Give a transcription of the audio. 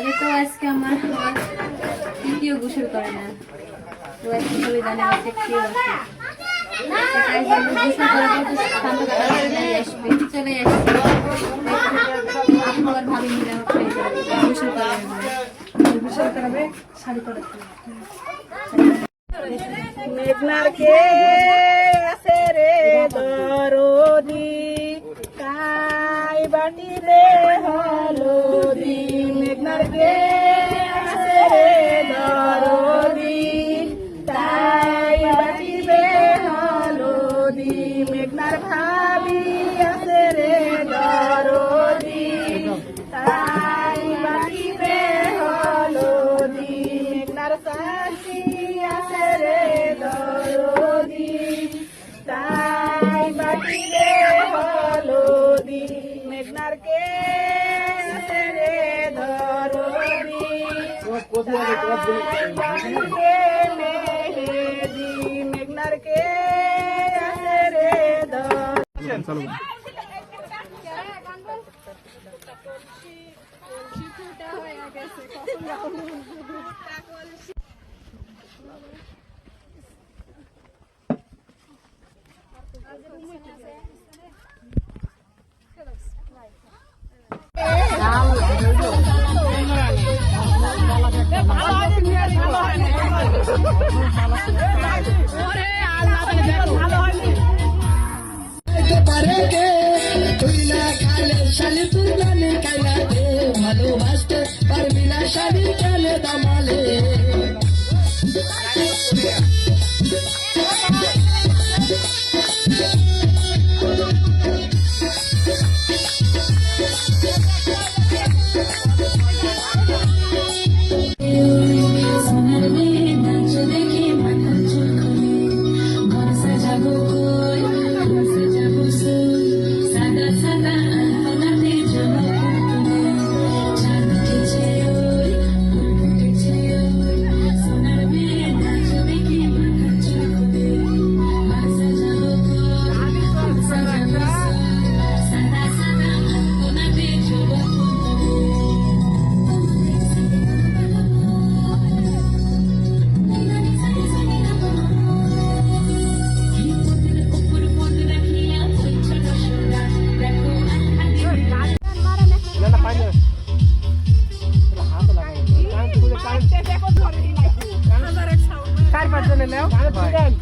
তাহলে তো আজকে আমার তৃতীয় গোসল করে না। তো আজকে সবাই জানে চলে আসবে। আছে রে দরদি কাই বাটি রে મેઘનાર ભાવી কলসি কলসি ফুটা হয়ে গেছে কখন running now? Got it Bye.